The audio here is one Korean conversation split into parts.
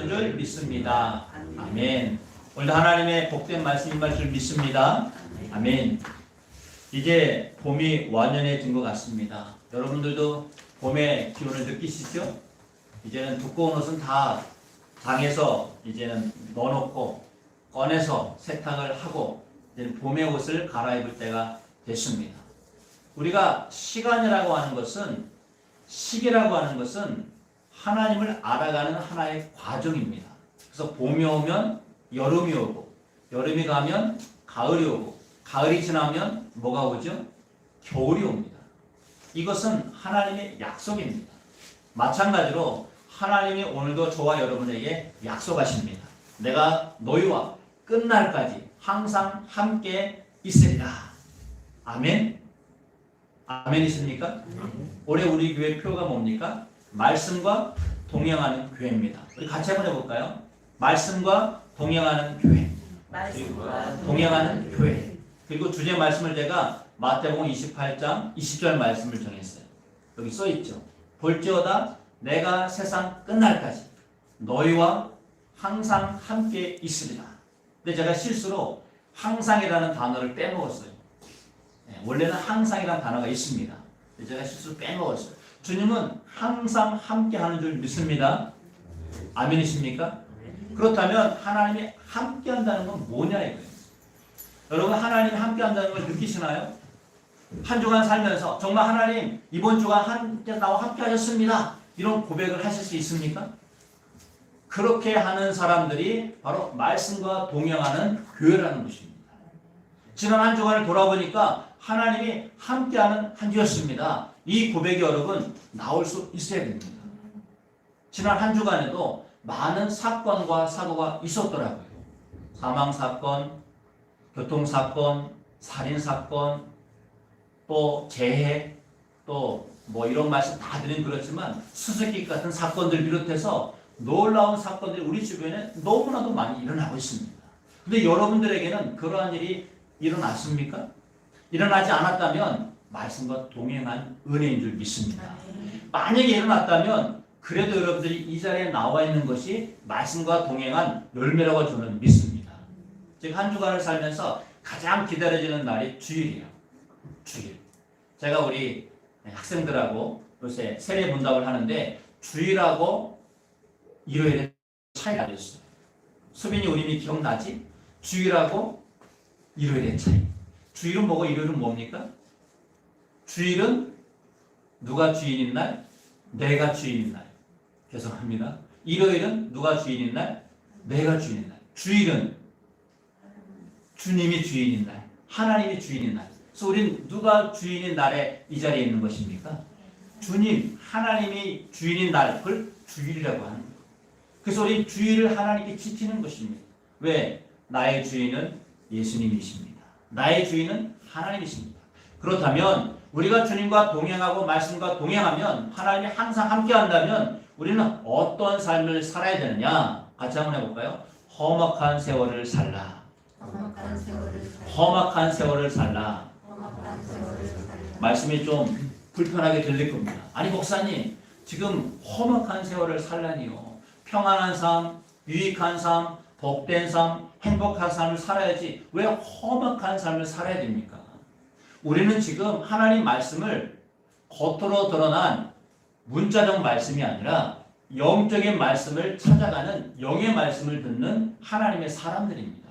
주는 줄 믿습니다. 아멘. 오늘 하나님의 복된 말씀인 줄 믿습니다. 아멘. 이제 봄이 완연해진 것 같습니다. 여러분들도 봄의 기운을 느끼시죠? 이제는 두꺼운 옷은 다 방에서 이제는 넣어놓고 꺼내서 세탁을 하고 이제는 봄의 옷을 갈아입을 때가 됐습니다. 우리가 시간이라고 하는 것은 시기라고 하는 것은 하나님을 알아가는 하나의 과정입니다. 그래서 봄이 오면 여름이 오고 여름이 가면 가을이 오고 가을이 지나면 뭐가 오죠? 겨울이 옵니다. 이것은 하나님의 약속입니다. 마찬가지로 하나님이 오늘도 저와 여러분에게 약속하십니다. 내가 너희와 끝날까지 항상 함께 있으리라. 아멘. 아멘이십니까? 올해 우리 교회 표가 뭡니까? 말씀과 동행하는 교회입니다. 우리 같이 한번 해볼까요? 말씀과 동행하는 교회. 말씀과 동행하는 교회. 그리고 주제 말씀을 제가 마태복음 28장 20절 말씀을 정했어요. 여기 써 있죠. 볼지어다 내가 세상 끝날까지 너희와 항상 함께 있으리라. 근데 제가 실수로 항상이라는 단어를 빼먹었어요. 네, 원래는 항상이라는 단어가 있습니다. 근데 제가 실수로 빼먹었어요. 주님은 항상 함께 하는 줄 믿습니다. 아멘이십니까? 그렇다면 하나님이 함께 한다는 건 뭐냐 이거예요. 여러분 하나님이 함께 한다는 걸 느끼시나요? 한 주간 살면서 정말 하나님 이번 주간 한 나와 함께 하셨습니다. 이런 고백을 하실 수 있습니까? 그렇게 하는 사람들이 바로 말씀과 동행하는 교회라는 것입니다. 지난 한 주간을 돌아보니까 하나님이 함께하는 한 주였습니다. 이 고백이 여러분 나올 수 있어야 됩니다. 지난 한 주간에도 많은 사건과 사고가 있었더라고요. 사망 사건, 교통 사건, 살인 사건, 또 재해, 또 뭐 이런 말씀 다 드린 그렇지만 수수께끼 같은 사건들 비롯해서 놀라운 사건들이 우리 주변에 너무나도 많이 일어나고 있습니다. 근데 여러분들에게는 그러한 일이 일어났습니까? 일어나지 않았다면 말씀과 동행한 은혜인 줄 믿습니다. 만약에 일어났다면 그래도 여러분들이 이 자리에 나와 있는 것이 말씀과 동행한 열매라고 저는 믿습니다. 제가 한 주간을 살면서 가장 기다려지는 날이 주일이에요. 주일. 제가 우리 학생들하고 요새 세례 분답을 하는데 주일하고 일요일에 차이가 있어요. 수빈이 우림이 기억나지? 주일하고 일요일의 차이. 주일은 뭐고 일요일은 뭡니까? 주일은 누가 주인인 날? 내가 주인인 날. 죄송합니다. 일요일은 누가 주인인 날? 내가 주인인 날. 주일은 주님이 주인인 날. 하나님이 주인인 날. 그래서 우리는 누가 주인인 날에 이 자리에 있는 것입니까? 주님, 하나님이 주인인 날, 그걸 주일이라고 하는 거예요. 그래서 우리 주일을 하나님께 지키는 것입니다. 왜? 나의 주인은 예수님이십니다. 나의 주인은 하나님이십니다. 그렇다면 우리가 주님과 동행하고 말씀과 동행하면 하나님이 항상 함께 한다면 우리는 어떤 삶을 살아야 되느냐? 같이 한번 해볼까요? 험악한 세월을 살라. 험악한 세월을 살 험악한 세월을 살라. 험악한 세월을 살 말씀이 좀 불편하게 들릴 겁니다. 아니 목사님 지금 험악한 세월을 살라니요. 평안한 삶, 유익한 삶, 복된 삶, 행복한 삶을 살아야지 왜 험악한 삶을 살아야 됩니까? 우리는 지금 하나님 말씀을 겉으로 드러난 문자적 말씀이 아니라 영적인 말씀을 찾아가는 영의 말씀을 듣는 하나님의 사람들입니다.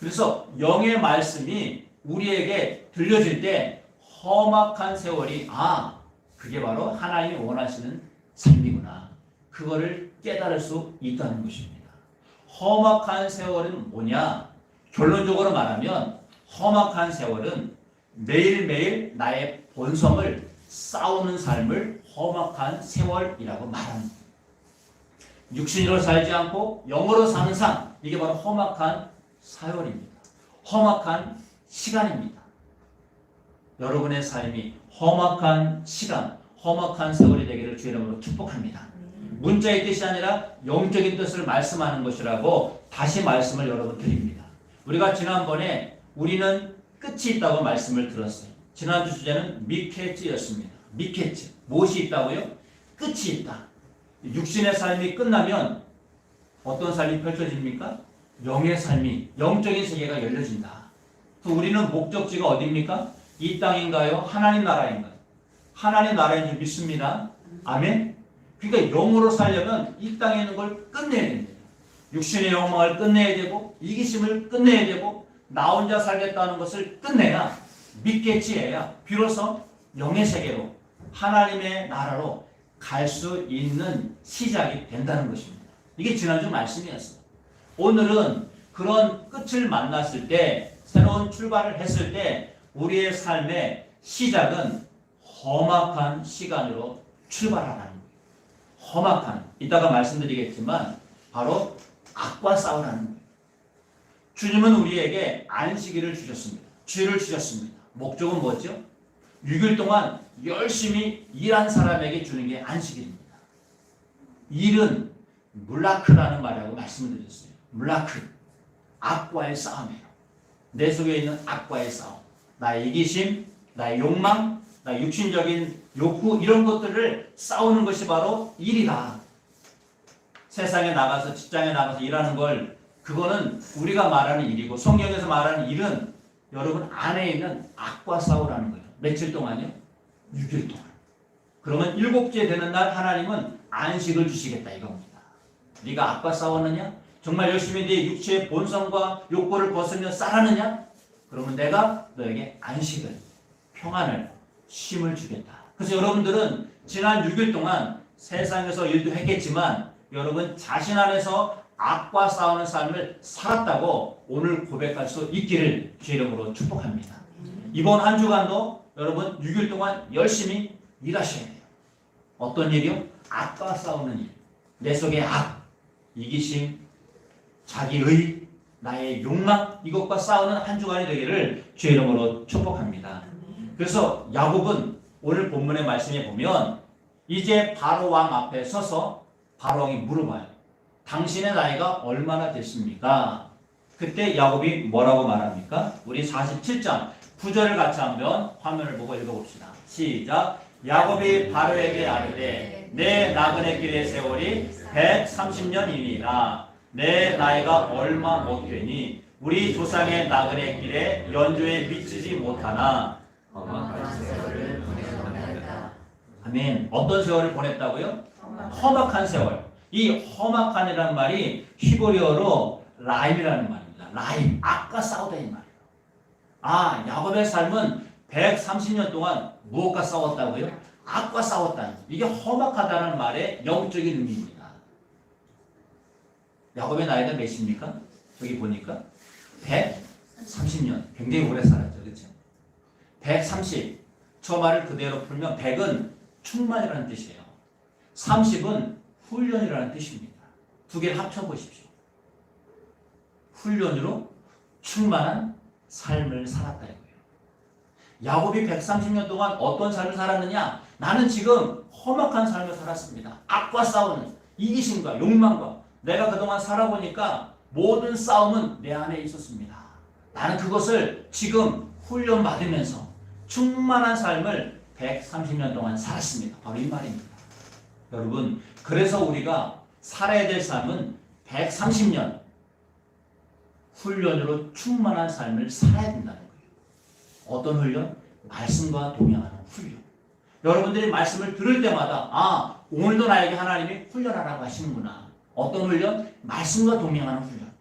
그래서 영의 말씀이 우리에게 들려질 때 험악한 세월이 아 그게 바로 하나님이 원하시는 삶이구나 그거를 깨달을 수 있다는 것입니다. 험악한 세월은 뭐냐? 결론적으로 말하면 험악한 세월은 매일매일 나의 본성을 싸우는 삶을 험악한 세월이라고 말합니다. 육신으로 살지 않고 영으로 사는 삶 이게 바로 험악한 사월입니다. 험악한 시간입니다. 여러분의 삶이 험악한 시간, 험악한 세월이 되기를 주의 이름으로 축복합니다. 문자의 뜻이 아니라 영적인 뜻을 말씀하는 것이라고 다시 말씀을 여러분 드립니다. 우리가 지난번에 우리는 끝이 있다고 말씀을 들었어요. 지난주 주제는 미케츠였습니다. 미케츠. 무엇이 있다고요? 끝이 있다. 육신의 삶이 끝나면 어떤 삶이 펼쳐집니까? 영의 삶이 영적인 세계가 열려진다. 또 우리는 목적지가 어디입니까? 이 땅인가요? 하나님 나라인가요? 하나님 나라인 줄 믿습니다. 아멘. 그러니까 영으로 살려면 이 땅에 있는 걸 끝내야 됩니다. 육신의 욕망을 끝내야 되고 이기심을 끝내야 되고 나 혼자 살겠다는 것을 끝내야 믿겠지해야 비로소 영의 세계로 하나님의 나라로 갈 수 있는 시작이 된다는 것입니다. 이게 지난주 말씀이었어요. 오늘은 그런 끝을 만났을 때 새로운 출발을 했을 때 우리의 삶의 시작은 험악한 시간으로 출발하라는 거예요. 험악한 이따가 말씀드리겠지만 바로 악과 싸우라는 거예요. 주님은 우리에게 안식일을 주셨습니다. 주를 주셨습니다. 목적은 뭐죠? 6일 동안 열심히 일한 사람에게 주는 게 안식일입니다. 일은 물라크라는 말이라고 말씀을 드렸어요. 물라크. 악과의 싸움이에요. 내 속에 있는 악과의 싸움. 나의 이기심, 나의 욕망, 나의 육신적인 욕구 이런 것들을 싸우는 것이 바로 일이다. 세상에 나가서 직장에 나가서 일하는 걸 그거는 우리가 말하는 일이고 성경에서 말하는 일은 여러분 안에 있는 악과 싸우라는 거예요. 며칠 동안요? 6일 동안. 그러면 일곱째 되는 날 하나님은 안식을 주시겠다 이겁니다. 네가 악과 싸웠느냐? 정말 열심히 네 육체의 본성과 욕구를 벗으며 싸라느냐? 그러면 내가 너에게 안식을, 평안을, 쉼을 주겠다. 그래서 여러분들은 지난 6일 동안 세상에서 일도 했겠지만 여러분 자신 안에서 악과 싸우는 삶을 살았다고 오늘 고백할 수 있기를 주 이름으로 축복합니다. 이번 한 주간도 여러분 6일 동안 열심히 일하셔야 돼요. 어떤 일이요? 악과 싸우는 일. 내 속의 악, 이기심, 자기의, 나의 욕망 이것과 싸우는 한 주간이 되기를 주 이름으로 축복합니다. 그래서 야곱은 오늘 본문의 말씀에 보면 이제 바로 왕 앞에 서서 바로 왕이 물어봐요. 당신의 나이가 얼마나 됐습니까? 그때 야곱이 뭐라고 말합니까? 우리 47장 9절을 같이 한번 화면을 보고 읽어봅시다. 시작. 야곱이 바로에게 아뢰되 내 나그네 길의 세월이 130년이니라 내 나이가 얼마 못 되니 우리 조상의 나그네 길에 연조에 미치지 못하나. 아멘. 어떤 세월을 보냈다고요? 험악한 세월. 이 험악한이라는 말이 히브리어로 라임이라는 말입니다. 라임. 악과 싸우다 이 말이에요. 아, 야곱의 삶은 130년 동안 무엇과 싸웠다고요? 악과 싸웠다는. 이게 험악하다는 말의 영적인 의미입니다. 야곱의 나이가 몇입니까? 여기 보니까 130년. 굉장히 오래 살았죠. 그렇죠? 130. 저 말을 그대로 풀면 100은 충만이라는 뜻이에요. 30은 훈련이라는 뜻입니다. 두 개를 합쳐보십시오. 훈련으로 충만한 삶을 살았다 이거예요. 야곱이 130년 동안 어떤 삶을 살았느냐? 나는 지금 험악한 삶을 살았습니다. 악과 싸우는 이기심과 욕망과 내가 그동안 살아보니까 모든 싸움은 내 안에 있었습니다. 나는 그것을 지금 훈련받으면서 충만한 삶을 130년 동안 살았습니다. 바로 이 말입니다. 여러분, 그래서 우리가 살아야 될 삶은 130년 훈련으로 충만한 삶을 살아야 된다는 거예요. 어떤 훈련? 말씀과 동행하는 훈련. 여러분들이 말씀을 들을 때마다 아 오늘도 나에게 하나님이 훈련하라고 하시는구나. 어떤 훈련? 말씀과 동행하는 훈련.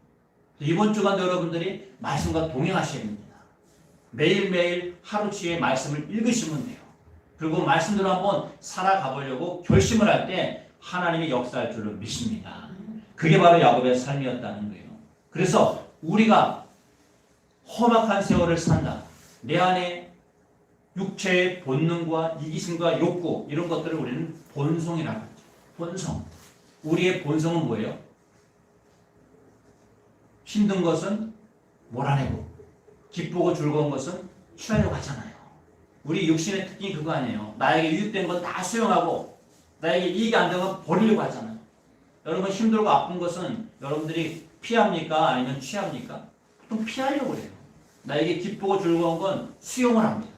이번 주간도 여러분들이 말씀과 동행하셔야 됩니다. 매일매일 하루치의 말씀을 읽으시면 돼요. 그리고 말씀대로 한번 살아가 보려고 결심을 할 때 하나님이 역사할 줄을 믿습니다. 그게 바로 야곱의 삶이었다는 거예요. 그래서 우리가 험악한 세월을 산다. 내 안에 육체의 본능과 이기심과 욕구 이런 것들을 우리는 본성이라고 하죠. 본성. 우리의 본성은 뭐예요? 힘든 것은 몰아내고 기쁘고 즐거운 것은 취하려고 하잖아요. 우리 육신의 특징이 그거 아니에요. 나에게 유익된 건다 수용하고 나에게 이익이 안 되는 건 버리려고 하잖아요. 여러분 힘들고 아픈 것은 여러분들이 피합니까? 아니면 취합니까? 보통 피하려고 그래요. 나에게 기쁘고 즐거운 건 수용을 합니다.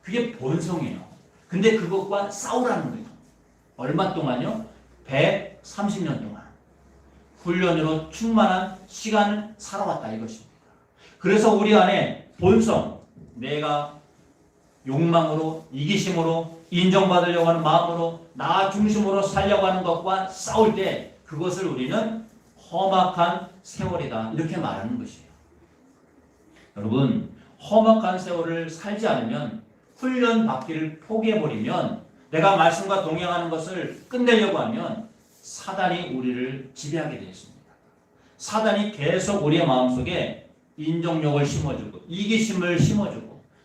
그게 본성이에요. 근데 그것과 싸우라는 거예요. 얼마 동안요? 130년 동안. 훈련으로 충만한 시간을 살아왔다 이것입니다. 그래서 우리 안에 본성, 내가 욕망으로 이기심으로 인정받으려고 하는 마음으로 나 중심으로 살려고 하는 것과 싸울 때 그것을 우리는 험악한 세월이다 이렇게 말하는 것이에요. 여러분 험악한 세월을 살지 않으면 훈련 받기를 포기해버리면 내가 말씀과 동행하는 것을 끝내려고 하면 사단이 우리를 지배하게 되어 있습니다. 사단이 계속 우리의 마음속에 인정력을 심어주고 이기심을 심어주고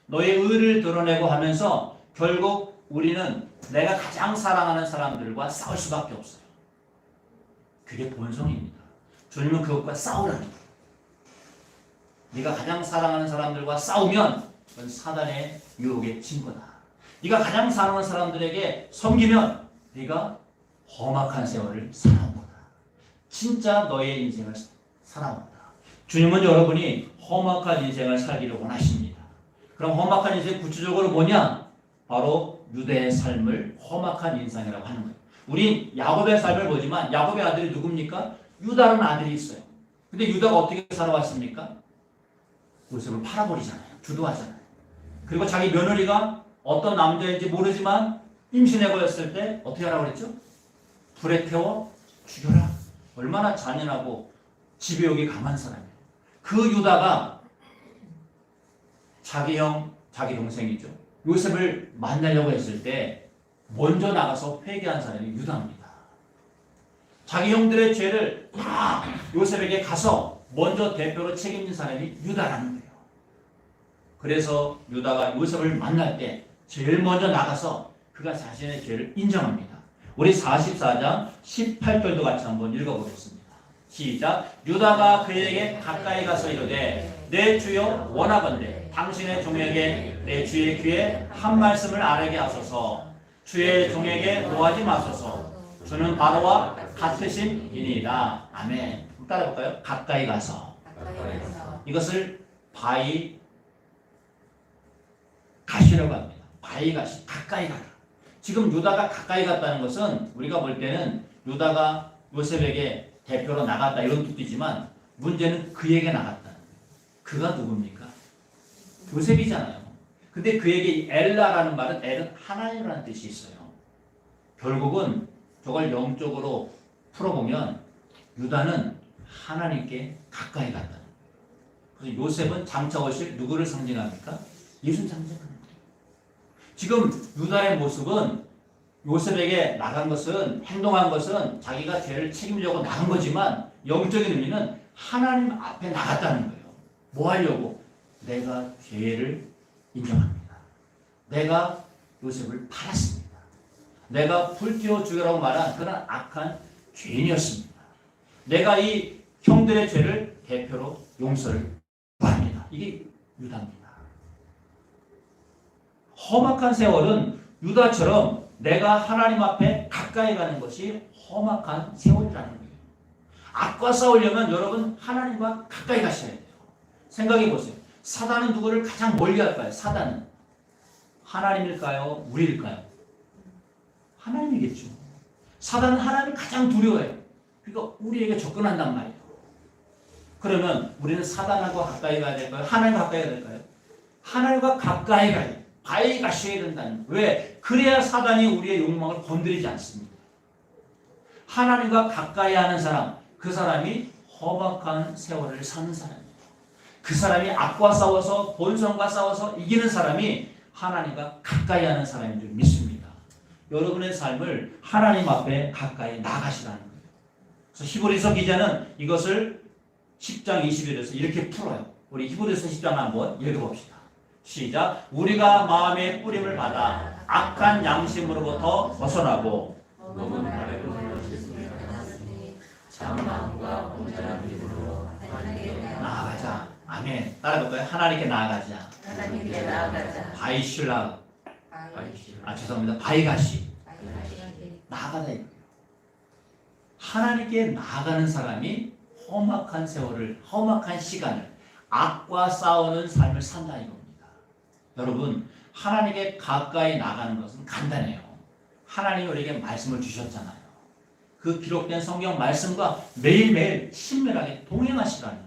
너의 의를 드러내고 하면서 결국 우리는 내가 가장 사랑하는 사람들과 싸울 수밖에 없어요. 그게 본성입니다. 주님은 그것과 싸우라는. 네가 가장 사랑하는 사람들과 싸우면 그건 사단의 유혹에 진 거다. 네가 가장 사랑하는 사람들에게 섬기면 네가 험악한 세월을 살아온 거다. 진짜 너의 인생을 살아온다. 주님은 여러분이 험악한 인생을 살기를 원하십니다. 그럼 험악한 인생 구체적으로 뭐냐? 바로 유대의 삶을 험악한 인생이라고 하는 거예요. 우린 야곱의 삶을 보지만 야곱의 아들이 누굽니까? 유다라는 아들이 있어요. 근데 유다가 어떻게 살아왔습니까? 요셉을 팔아버리잖아요. 주도하잖아요. 그리고 자기 며느리가 어떤 남자인지 모르지만 임신해 버렸을 때 어떻게 하라고 그랬죠? 불에 태워 죽여라. 얼마나 잔인하고 지배욕이 강한 사람이에요. 그 유다가 자기 형, 자기 동생이죠. 요셉을 만나려고 했을 때 먼저 나가서 회개한 사람이 유다입니다. 자기 형들의 죄를 다 요셉에게 가서 먼저 대표로 책임진 사람이 유다라는 거예요. 그래서 유다가 요셉을 만날 때 제일 먼저 나가서 그가 자신의 죄를 인정합니다. 우리 44장 18절도 같이 한번 읽어보겠습니다. 시작. 유다가 그에게 가까이 가서 이르되 내 주여 원하건대 당신의 종에게 내 주의 귀에 한 말씀을 아뢰게 하소서 주의 종에게 노하지 마소서 주는 바로와 같으신 이니이다. 아멘. 따라볼까요? 가까이 가서 이것을 바이 가시라고 합니다. 바이 가시 가까이 가라. 지금 유다가 가까이 갔다는 것은 우리가 볼 때는 유다가 요셉에게 대표로 나갔다 이런 뜻이지만 문제는 그에게 거예요. 그가 누굽니까? 요셉이잖아요. 근데 그에게 이 엘라라는 말은 엘은 하나님이라는 뜻이 있어요. 결국은 저걸 영적으로 풀어보면 유다는 하나님께 가까이 거예요. 그래서 요셉은 장차 오실 누구를 상징합니까? 상징하는 거예요. 지금 유다의 모습은 요셉에게 나간 것은 행동한 것은 자기가 죄를 책임지려고 나간 거지만 영적인 의미는 하나님 앞에 나갔다는 거예요. 뭐 하려고? 내가 죄를 인정합니다. 내가 요셉을 팔았습니다. 내가 불태워 죽여라고 말한 그런 악한 죄인이었습니다. 내가 이 형들의 죄를 대표로 용서를 구합니다. 이게 유다입니다. 험악한 세월은 유다처럼 내가 하나님 앞에 가까이 가는 것이 험악한 세월이라는 거예요. 악과 싸우려면 여러분 하나님과 가까이 가셔야 돼요. 생각해 보세요. 사단은 누구를 가장 멀리 할까요? 사단은 하나님일까요? 우리일까요? 하나님이겠죠. 사단은 하나님을 가장 두려워해요. 그러니까 우리에게 접근한단 말이에요. 그러면 우리는 사단하고 가까이 가야 될까요? 하나님과 가까이 가야 될까요? 하나님과 가까이 가야 돼요. 가까이 가셔야 된다는 거예요. 왜? 그래야 사단이 우리의 욕망을 건드리지 않습니다. 하나님과 가까이 하는 사람, 그 사람이 허박한 세월을 사는 사람이에요. 그 사람이 악과 싸워서 본성과 싸워서 이기는 사람이 하나님과 가까이 하는 사람인 줄 믿습니다. 여러분의 삶을 하나님 앞에 가까이 나가시라는 거예요. 그래서 히브리서 기자는 이것을 10장 21에서 이렇게 풀어요. 우리 히브리서 10장 한번 읽어봅시다. 시작. 우리가 마음의 뿌림을 받아 악한 양심으로부터 벗어나고 나아가자. 아멘. 따라볼까요? 하나님께 나아가자. 하나님께 나아가자. 바이슐라. 아 죄송합니다. 바이가시. 나아가다. 하나님께 나아가는 사람이 험악한 세월을 험악한 시간을 악과 싸우는 삶을 산다 이겁니다. 여러분 하나님께 가까이 나가는 것은 간단해요. 하나님이 우리에게 말씀을 주셨잖아요. 그 기록된 성경 말씀과 매일매일 친밀하게 동행하시라는.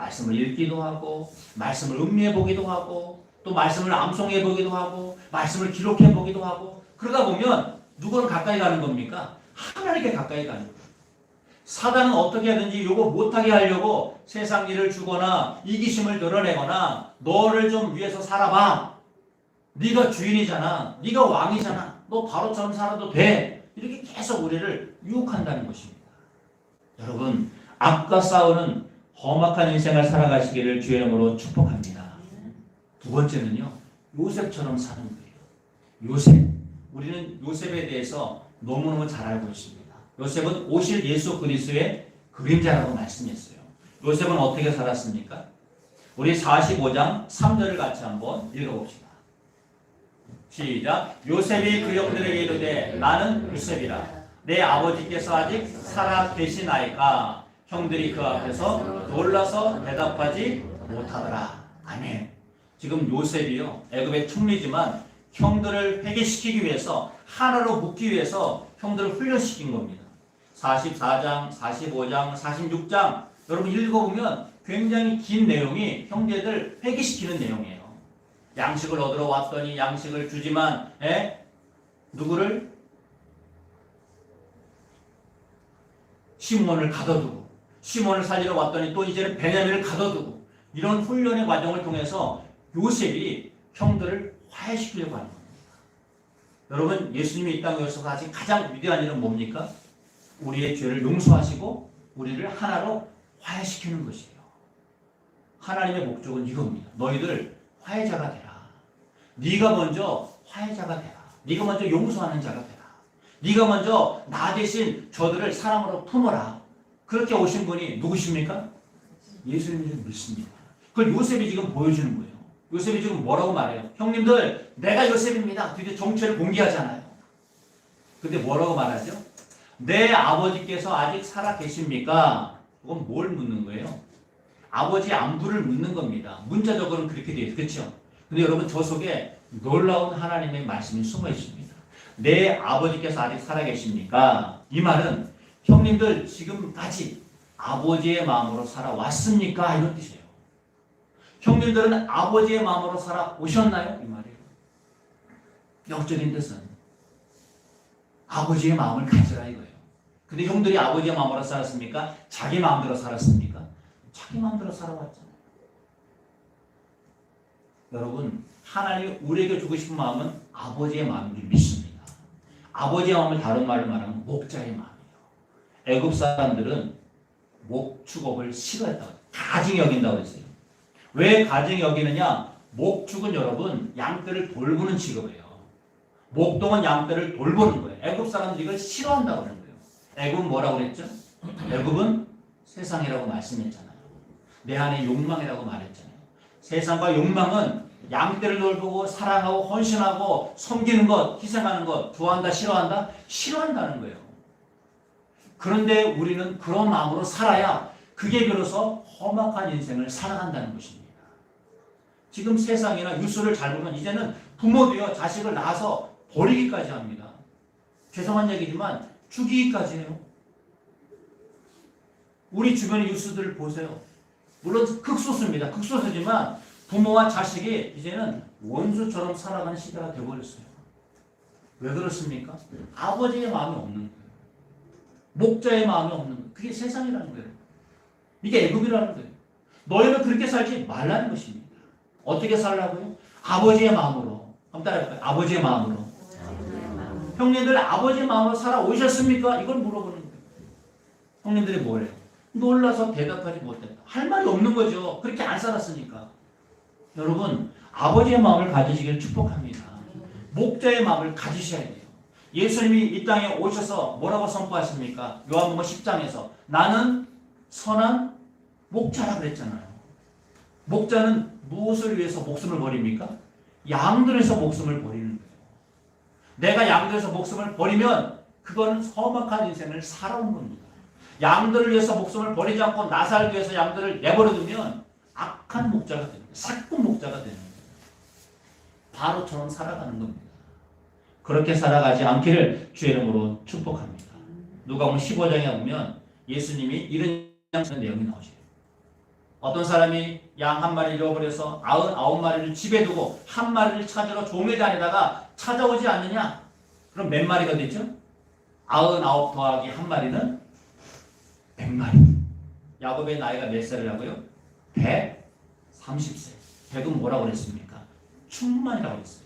말씀을 읽기도 하고 말씀을 음미해 보기도 하고 또 말씀을 암송해 보기도 하고 말씀을 기록해 보기도 하고 그러다 보면 누구를 가까이 가는 겁니까? 하나님께 가까이 가는 거예요. 사단은 어떻게 하든지 요거 못하게 하려고 세상 일을 주거나 이기심을 드러내거나 너를 좀 위해서 살아봐. 네가 주인이잖아. 네가 왕이잖아. 너 바로처럼 살아도 돼. 이렇게 계속 우리를 유혹한다는 것입니다. 여러분, 악과 싸우는 험악한 인생을 살아가시기를 주의 이름으로 축복합니다. 두 번째는요, 요셉처럼 사는 거예요. 요셉. 우리는 요셉에 대해서 너무너무 잘 알고 있습니다. 요셉은 오실 예수 그리스도의 그림자라고 말씀했어요. 요셉은 어떻게 살았습니까? 우리 45장 3절을 같이 한번 읽어봅시다. 시작. 요셉이 그 형들에게 이르되 나는 요셉이라. 내 아버지께서 아직 살아 계시나이까. 형들이 그 앞에서 놀라서 대답하지 못하더라. 아멘. 지금 요셉이요. 애굽의 총리지만 형들을 회개시키기 위해서 하나로 묶기 위해서 형들을 훈련시킨 겁니다. 44장, 45장, 46장 여러분 읽어보면 굉장히 긴 내용이 형제들 회개시키는 내용이에요. 양식을 얻으러 왔더니 양식을 주지만 에? 누구를? 시몬을 가둬두고 시몬을 살리러 왔더니 또 이제는 베냐민을 가둬두고 이런 훈련의 과정을 통해서 요셉이 형들을 화해시키려고 하는 겁니다. 여러분 예수님이 이 땅에 오셔서 하신 가장 위대한 일은 뭡니까? 우리의 죄를 용서하시고 우리를 하나로 화해시키는 것이에요. 하나님의 목적은 이겁니다. 너희들 화해자가 되라. 네가 먼저 화해자가 되라. 네가 먼저 용서하는 자가 되라. 네가 먼저 나 대신 저들을 사랑으로 품어라. 그렇게 오신 분이 누구십니까? 예수님을 믿습니다. 그걸 요셉이 지금 보여주는 거예요. 요셉이 지금 뭐라고 말해요? 형님들, 내가 요셉입니다. 드디어 정체를 공개하잖아요. 근데 뭐라고 말하죠? 내 아버지께서 아직 살아 계십니까? 그건 뭘 묻는 거예요? 아버지 안부를 묻는 겁니다. 문자적으로는 그렇게 돼요. 그렇죠? 근데 여러분 저 속에 놀라운 하나님의 말씀이 숨어 있습니다. 내 아버지께서 아직 살아 계십니까? 이 말은 형님들 지금까지 아버지의 마음으로 살아왔습니까? 이런 뜻이에요. 형님들은 아버지의 마음으로 살아오셨나요? 이 말이에요. 영적인 뜻은 아버지의 마음을 가져라 이거예요. 근데 형들이 아버지의 마음으로 살았습니까? 자기 마음대로 살았습니까? 자기 마음대로 살아왔잖아요. 여러분, 하나님이 우리에게 주고 싶은 마음은 아버지의 마음인 줄 믿습니다. 아버지의 마음을 다른 말로 말하면 목자의 마음이에요. 애굽 사람들은 목축업을 싫어했다고 가증 여긴다고 했어요. 왜 가증 여기느냐? 목축은 여러분 양떼를 돌보는 직업이에요. 목동은 양떼를 돌보는 거예요. 애굽 사람들이 이걸 싫어한다고 하는 거예요. 애굽은 뭐라고 그랬죠? 애굽은 세상이라고 말씀했잖아요. 내 안에 욕망이라고 말했잖아요. 세상과 욕망은 양떼를 돌보고 사랑하고 헌신하고 섬기는 것, 희생하는 것 좋아한다, 싫어한다? 싫어한다는 거예요. 그런데 우리는 그런 마음으로 살아야 그게 비로소 험악한 인생을 살아간다는 것입니다. 지금 세상이나 뉴스를 잘 보면 이제는 부모도요 자식을 낳아서 버리기까지 합니다. 죄송한 얘기지만 죽이기까지 해요. 우리 주변의 뉴스들을 보세요. 물론 극소수입니다. 극소수지만 부모와 자식이 이제는 원수처럼 살아가는 시대가 되어버렸어요. 왜 그렇습니까? 아버지의 마음이 없는 거예요. 목자의 마음이 없는 거예요. 그게 세상이라는 거예요. 이게 애굽이라는 거예요. 너희는 그렇게 살지 말라는 것입니다. 어떻게 살라고요? 아버지의 마음으로. 한번 따라해볼까요? 아버지의 마음으로. 형님들 아버지의 마음으로 살아오셨습니까? 이걸 물어보는 거예요. 형님들이 뭐래요? 놀라서 대답하지 못했다. 할 말이 없는 거죠. 그렇게 안 살았으니까. 여러분, 아버지의 마음을 가지시기를 축복합니다. 목자의 마음을 가지셔야 돼요. 예수님이 이 땅에 오셔서 뭐라고 선포하십니까? 요한복음 10장에서 나는 선한 목자라 그랬잖아요. 목자는 무엇을 위해서 목숨을 버립니까? 양들에서 목숨을 버리는 거예요. 내가 양들에서 목숨을 버리면 그거는 험악한 인생을 살아온 겁니다. 양들을 위해서 목숨을 버리지 않고 나 살기 위해서 양들을 내버려두면 악한 목자가 됩니다. 사꾼 목자가 되는 거예요. 바로처럼 살아가는 겁니다. 그렇게 살아가지 않기를 주의 이름으로 축복합니다. 누가복음 15장에 보면 예수님이 이런 내용이 나오죠. 어떤 사람이 양 한 마리 잃어버려서 아흔 아홉 마리를 집에 두고 한 마리를 찾으러 종일 다니다가 찾아오지 않느냐? 그럼 몇 마리가 되죠? 아흔 아홉 더하기 한 마리는 백 마리. 야곱의 나이가 몇 살이라고요? 백 삼십 세. 백은 뭐라고 그랬습니까? 충만이라고 했어요.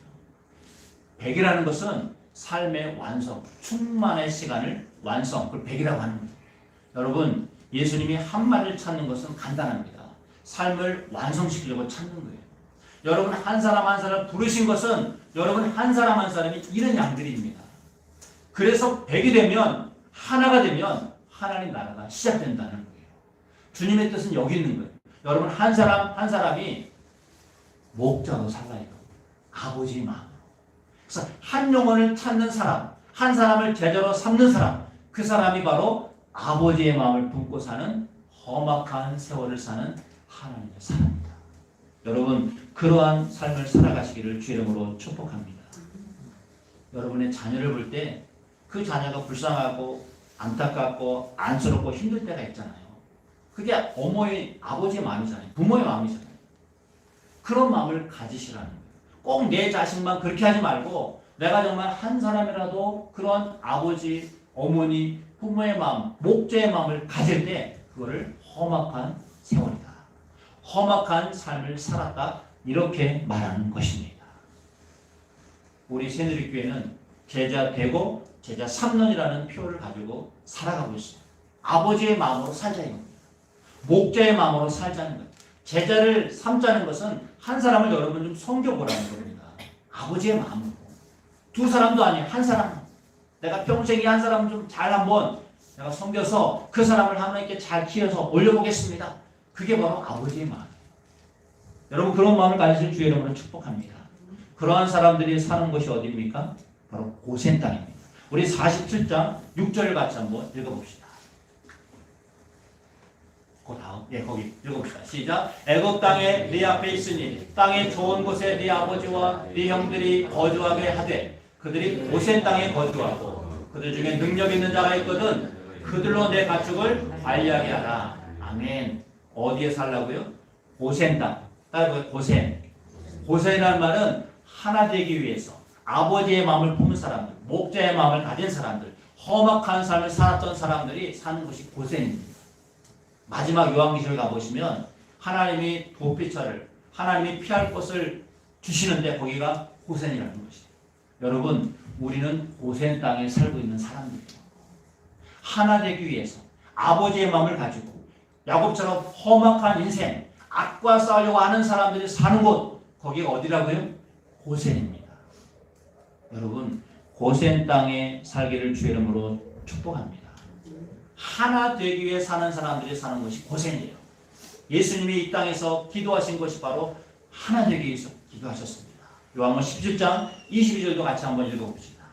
백이라는 것은 삶의 완성, 충만의 시간을 완성, 그걸 백이라고 하는 거예요. 여러분, 예수님이 한 마리를 찾는 것은 간단합니다. 삶을 완성시키려고 찾는 거예요. 여러분 한 사람 한 사람 부르신 것은 여러분 한 사람 한 사람이 이런 양들입니다. 그래서 백이 되면 하나가 되면 하나님 나라가 시작된다는 거예요. 주님의 뜻은 여기 있는 거예요. 여러분 한 사람 한 사람이 목자로 살라요. 마음으로. 그래서 한 영혼을 찾는 사람, 한 사람을 제자로 삼는 사람, 그 사람이 바로 아버지의 마음을 품고 사는 험악한 세월을 사는 하나님의 사람입니다. 여러분 그러한 삶을 살아가시기를 주 이름으로 축복합니다. 여러분의 자녀를 볼 때 그 자녀가 불쌍하고 안타깝고 안쓰럽고 힘들 때가 있잖아요. 그게 어머니 아버지의 마음이잖아요. 부모의 마음이잖아요. 그런 마음을 가지시라는 거예요. 꼭 내 자식만 그렇게 하지 말고 내가 정말 한 사람이라도 그런 아버지, 어머니, 부모의 마음, 목자의 마음을 가질 때 그거를 험악한 세월이다. 험악한 삶을 살았다. 이렇게 말하는 것입니다. 우리 새누리 교회는 제자 되고 제자 3년이라는 표를 가지고 살아가고 있어요. 아버지의 마음으로 살자는 겁니다. 목자의 마음으로 살자는 거예요. 제자를 삼자는 것은 한 사람을 여러분 좀 섬겨보라는 겁니다. 아버지의 마음으로. 두 사람도 아니에요. 한 사람. 내가 평생에 한 사람 좀 잘 한번 내가 섬겨서 그 사람을 하나님께 잘 키워서 올려보겠습니다. 그게 바로 아버지의 마음이에요. 여러분 그런 마음을 가지신 주의 이름으로 축복합니다. 그러한 사람들이 사는 곳이 어디입니까? 바로 고센 땅입니다. 우리 47장 6절을 같이 한번 읽어봅시다. 그 다음, 예, 거기 읽어봅시다. 시작. 애굽 땅에 네 앞에 있으니 땅의 좋은 곳에 네 아버지와 네 형들이 거주하게 하되 그들이 고센 땅에 거주하고 그들 중에 능력 있는 자가 있거든 그들로 내 가축을 관리하게 하라. 아멘. 어디에 살라고요? 고센 땅. 따라서 고센. 고센이라는 말은 하나 되기 위해서 아버지의 마음을 품은 사람들, 목자의 마음을 가진 사람들, 험악한 삶을 살았던 사람들이 사는 곳이 고센입니다. 마지막 요한기시를 가보시면 하나님이 도피처를 하나님이 피할 곳을 주시는데 거기가 고센이라는 것이에요. 여러분 우리는 고센 땅에 살고 있는 사람들이에요. 하나 되기 위해서 아버지의 마음을 가지고 야곱처럼 험악한 인생 악과 싸우려고 하는 사람들이 사는 곳 거기가 어디라고요? 고센입니다. 여러분 고센 땅에 살기를 주의 이름으로 축복합니다. 하나 되기 위해 사는 사람들이 사는 것이 고생이에요. 예수님이 이 땅에서 기도하신 것이 바로 하나 되기 위해서 기도하셨습니다. 요한은 17장 22절도 같이 한번 읽어봅시다.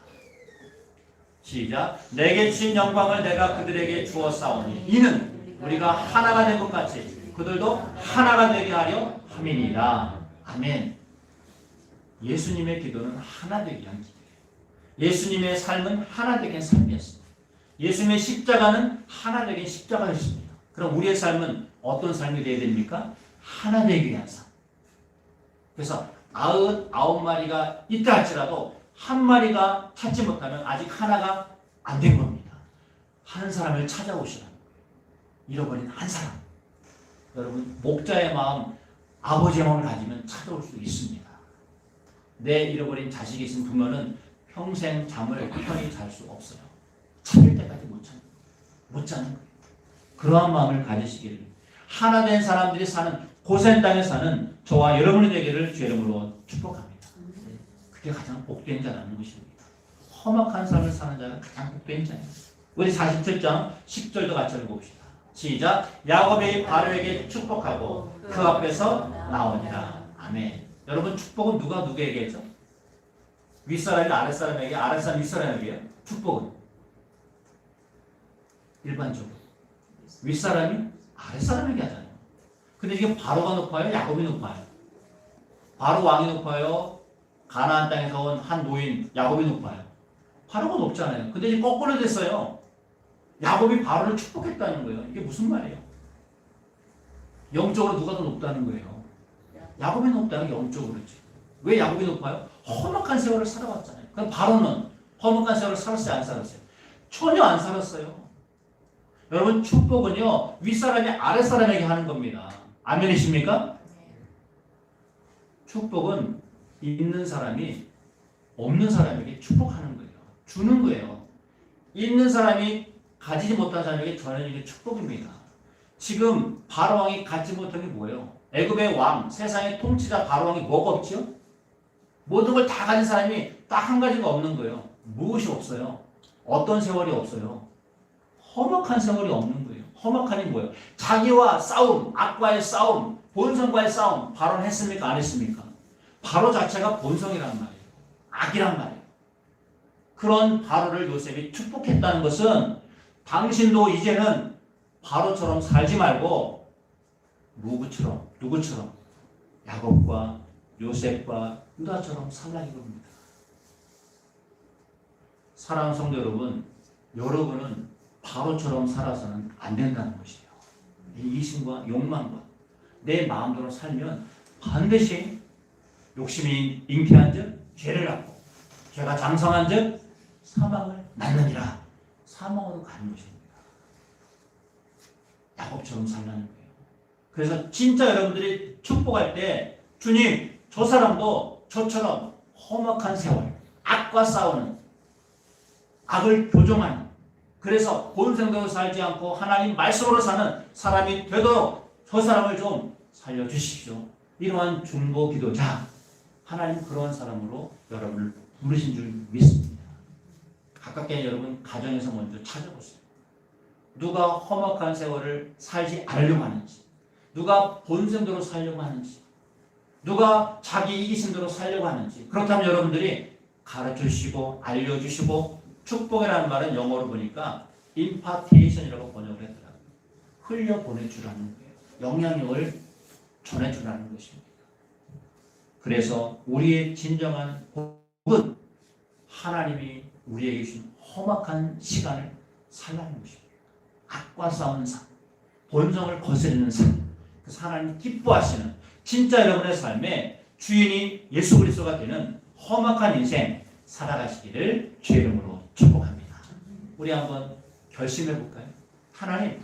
시작. 내게 주신 영광을 내가 그들에게 주었사오니 이는 우리가 하나가 된 것 같이 그들도 하나가 되게 하려 함이니라. 아멘. 예수님의 기도는 하나 되기 위한 기도예요. 예수님의 삶은 하나 위한 삶이었습니다. 예수님의 십자가는 하나 되기 위한 십자가였습니다. 그럼 우리의 삶은 어떤 삶이 되어야 됩니까? 하나 되기 위한 삶. 그래서 아흔 아홉 마리가 있다 할지라도 한 마리가 찾지 못하면 아직 하나가 안 된 겁니다. 한 사람을 찾아오시라는 거예요. 잃어버린 한 사람. 여러분 목자의 마음, 아버지의 마음을 가지면 찾아올 수 있습니다. 내 잃어버린 자식이 있은 부모는 평생 잠을 편히 잘 수 없어요. 찾을 때까지 못 찾는 못 찾는 거예요. 그러한 마음을 가지시기를 하나 된 사람들이 사는 고센 땅에 사는 저와 여러분이 되기를 주 이름으로 축복합니다. 그게 가장 복된 자라는 것입니다. 험악한 삶을 사는 자가 가장 복된 자예요. 우리 47장 10절도 같이 읽어봅시다. 시작. 야곱이 바로에게 축복하고 그 앞에서 나오니라. 아멘. 여러분 축복은 누가 누구에게 했죠? 윗사람이 아랫사람에게, 아랫사람 윗사람에게요. 축복은 일반적으로 윗사람이 아랫사람에게 하잖아요. 근데 이게 바로가 높아요? 야곱이 높아요? 바로 왕이 높아요? 가나안 땅에서 온 한 노인 야곱이 높아요? 바로가 높잖아요. 근데 이제 거꾸로 됐어요. 야곱이 바로를 축복했다는 거예요. 이게 무슨 말이에요? 영적으로 누가 더 높다는 거예요. 야곱이 높다는 게 영적으로지. 왜 야곱이 높아요? 험악한 세월을 살아왔잖아요. 그럼 바로는 험악한 세월을 살았어요, 안 살았어요? 전혀 안 살았어요. 여러분 축복은요 윗사람이 아랫사람에게 하는 겁니다. 아멘이십니까? 축복은 있는 사람이 없는 사람에게 축복하는 거예요. 주는 거예요. 있는 사람이 가지지 못한 사람에게 전하는 게 축복입니다. 지금 바로 왕이 갖지 못한 게 뭐예요? 애굽의 왕, 세상의 통치자 바로 왕이 뭐가 없죠? 모든 걸 다 가진 사람이 딱 한 가지가 없는 거예요. 무엇이 없어요? 어떤 세월이 없어요? 험악한 세월이 없는 거예요. 험악한이 뭐예요? 자기와 싸움, 악과의 싸움, 본성과의 싸움, 바로 했습니까? 안 했습니까? 바로 자체가 본성이란 말이에요. 악이란 말이에요. 그런 바로를 요셉이 축복했다는 것은 당신도 이제는 바로처럼 살지 말고 누구처럼 누구처럼 야곱과 요셉과 유다처럼 살라는 겁니다. 사랑하는 성도 여러분, 여러분은 바로처럼 살아서는 안 된다는 것이에요. 이 이심과 욕망과 내 마음대로 살면 반드시 욕심이 잉태한 즉 죄를 낳고 죄가 장성한 즉 사망을 낳느니라 사망으로 가는 것입니다. 야곱처럼 살라는 거예요. 그래서 진짜 여러분들이 축복할 때 주님 저 사람도 저처럼 험악한 세월 악과 싸우는 악을 교정하는 그래서 본성대로 살지 않고 하나님 말씀으로 사는 사람이 되도록 저 사람을 좀 살려주십시오. 이러한 중보 기도자 하나님 그러한 사람으로 여러분을 부르신 줄 믿습니다. 가깝게 여러분 가정에서 먼저 찾아보세요. 누가 험악한 세월을 살지 않으려고 하는지 누가 본성대로 살려고 하는지 누가 자기 이기심대로 살려고 하는지 그렇다면 여러분들이 가르쳐 주시고 알려주시고 축복이라는 말은 영어로 보니까 impartation이라고 번역을 했더라고요. 흘려보내주라는 거예요. 영향력을 전해주라는 것입니다. 그래서 우리의 진정한 복은 하나님이 우리에게 주신 험악한 시간을 살라는 것입니다. 악과 싸우는 삶, 본성을 거스르는 삶, 그래서 하나님 기뻐하시는 진짜 여러분의 삶에 주인이 예수 그리스도가 되는 험악한 인생 살아가시기를 주의 이름으로 축복합니다. 우리 한번 결심해 볼까요? 하나님